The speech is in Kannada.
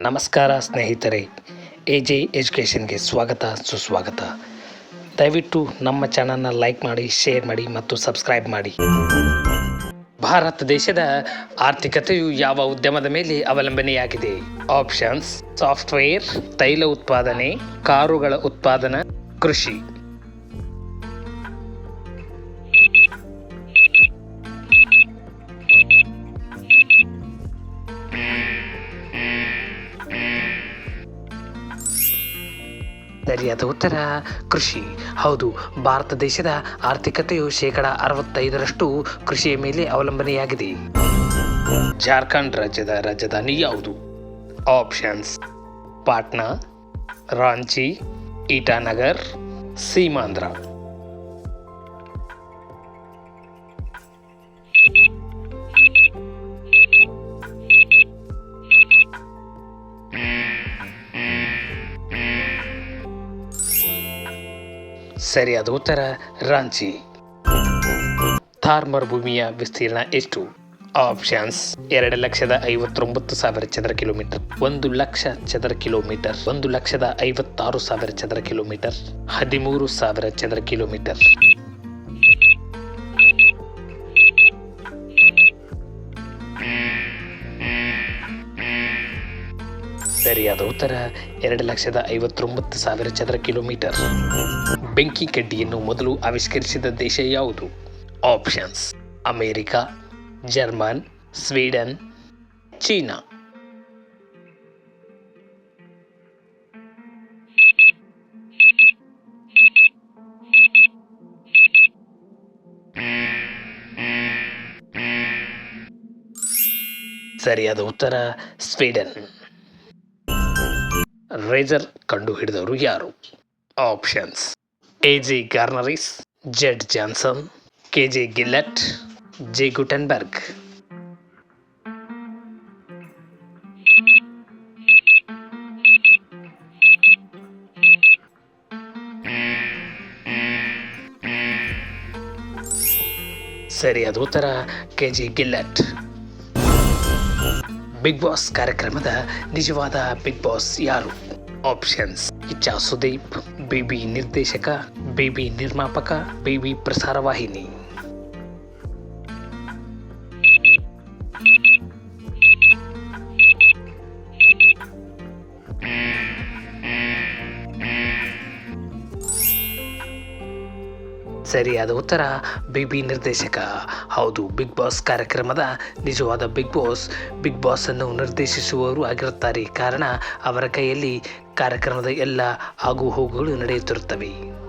ನಮಸ್ಕಾರ ಸ್ನೇಹಿತರೆ ಎ ಜೆ ಎಜುಕೇಷನ್ಗೆ ಸ್ವಾಗತ, ಸುಸ್ವಾಗತ. ದಯವಿಟ್ಟು ನಮ್ಮ ಚಾನಲ್ನ ಲೈಕ್ ಮಾಡಿ, ಶೇರ್ ಮಾಡಿ ಮತ್ತು ಸಬ್ಸ್ಕ್ರೈಬ್ ಮಾಡಿ. ಭಾರತ ದೇಶದ ಆರ್ಥಿಕತೆಯು ಯಾವ ಉದ್ಯಮದ ಮೇಲೆ ಅವಲಂಬನೆಯಾಗಿದೆ? ಆಪ್ಷನ್ಸ್, ಸಾಫ್ಟ್ವೇರ್, ತೈಲ ಉತ್ಪಾದನೆ, ಕಾರುಗಳ ಉತ್ಪಾದನಾ, ಕೃಷಿ. ಸರಿಯಾದ ಉತ್ತರ, ಕೃಷಿ. ಹೌದು, ಭಾರತ ದೇಶದ ಆರ್ಥಿಕತೆಯು ಶೇಕಡ ಅರವತ್ತೈದರಷ್ಟು ಕೃಷಿಯ ಮೇಲೆ ಅವಲಂಬನೆಯಾಗಿದೆ. ಜಾರ್ಖಂಡ್ ರಾಜ್ಯದ ರಾಜಧಾನಿ ಯಾವುದು? ಆಪ್ಷನ್ಸ್, ಪಾಟ್ನಾ, ರಾಂಚಿ, ಇಟಾನಗರ್, ಸೀಮಾಂಧ್ರ. ಸರಿಯಾದ ಉತ್ತರ, ರಾಂಚಿ. ಥಾರ್ ಮರುಭೂಮಿಯ ವಿಸ್ತೀರ್ಣ ಎಷ್ಟು? ಆಪ್ಷನ್ಸ್, ಎರಡು ಲಕ್ಷದ ಐವತ್ತೊಂಬತ್ತು ಸಾವಿರ ಚದರ ಕಿಲೋಮೀಟರ್. ಒಂದು ಲಕ್ಷ ಚದರ ಕಿಲೋಮೀಟರ್. ಒಂದು ಲಕ್ಷದ ಐವತ್ತಾರು ಸಾವಿರ ಚದರ ಕಿಲೋಮೀಟರ್. ಹದಿಮೂರು ಸಾವಿರ ಚದರ ಕಿಲೋಮೀಟರ್. ಸರಿಯಾದ ಉತ್ತರ ಎರಡು ಲಕ್ಷದ ಐವತ್ತೊಂಬತ್ತು ಸಾವಿರ ಚದರ ಕಿಲೋಮೀಟರ್. ಬೆಂಕಿ ಕಡ್ಡಿಯನ್ನು ಮೊದಲು ಆವಿಷ್ಕರಿಸಿದ ದೇಶ ಯಾವುದು? Options. America, German, Sweden, China. ಸರಿಯಾದ ಉತ್ತರ, ಸ್ವೀಡನ್. ರೇಜರ್ ಕಂಡುಹಿಡಿದವರು ಯಾರು? Options A G Garneris Z Johnson K J Gillette J Gutenberg ಸರಿಯಾದ ಉತ್ತರ K G Gillette big boss ಕಾರ್ಯಕ್ರಮದ ನಿಜವಾದ ಬಿಗ್ ಬಾಸ್ ಯಾರು? ಆಪ್ಷನ್ಸ್ ಇಚ್ಛಾ ಸುದೀಪ್ ಬೇಬಿ ನಿರ್ದೇಶಕ ಬಿಬಿ ನಿರ್ಮಾಪಕ ಬಿಬಿ ಪ್ರಸಾರ ವಾಹಿನಿ. ಸರಿಯಾದ ಉತ್ತರ. ಬೇಬಿ ನಿರ್ದೇಶಕ. ಹೌದು, ಬಿಗ್ ಬಾಸ್ ಕಾರ್ಯಕ್ರಮದ ನಿಜವಾದ ಬಿಗ್ ಬಾಸ್. ಬಿಗ್ ಬಾಸ್ ಅನ್ನು ನಿರ್ದೇಶಿಸುವವರು ಆಗಿರುತ್ತಾರೆ. ಕಾರಣ, ಅವರ ಕೈಯಲ್ಲಿ ಕಾರ್ಯಕ್ರಮದ ಎಲ್ಲ ಆಗು ಹೋಗುಗಳು ನಡೆಯುತ್ತಿರುತ್ತವೆ.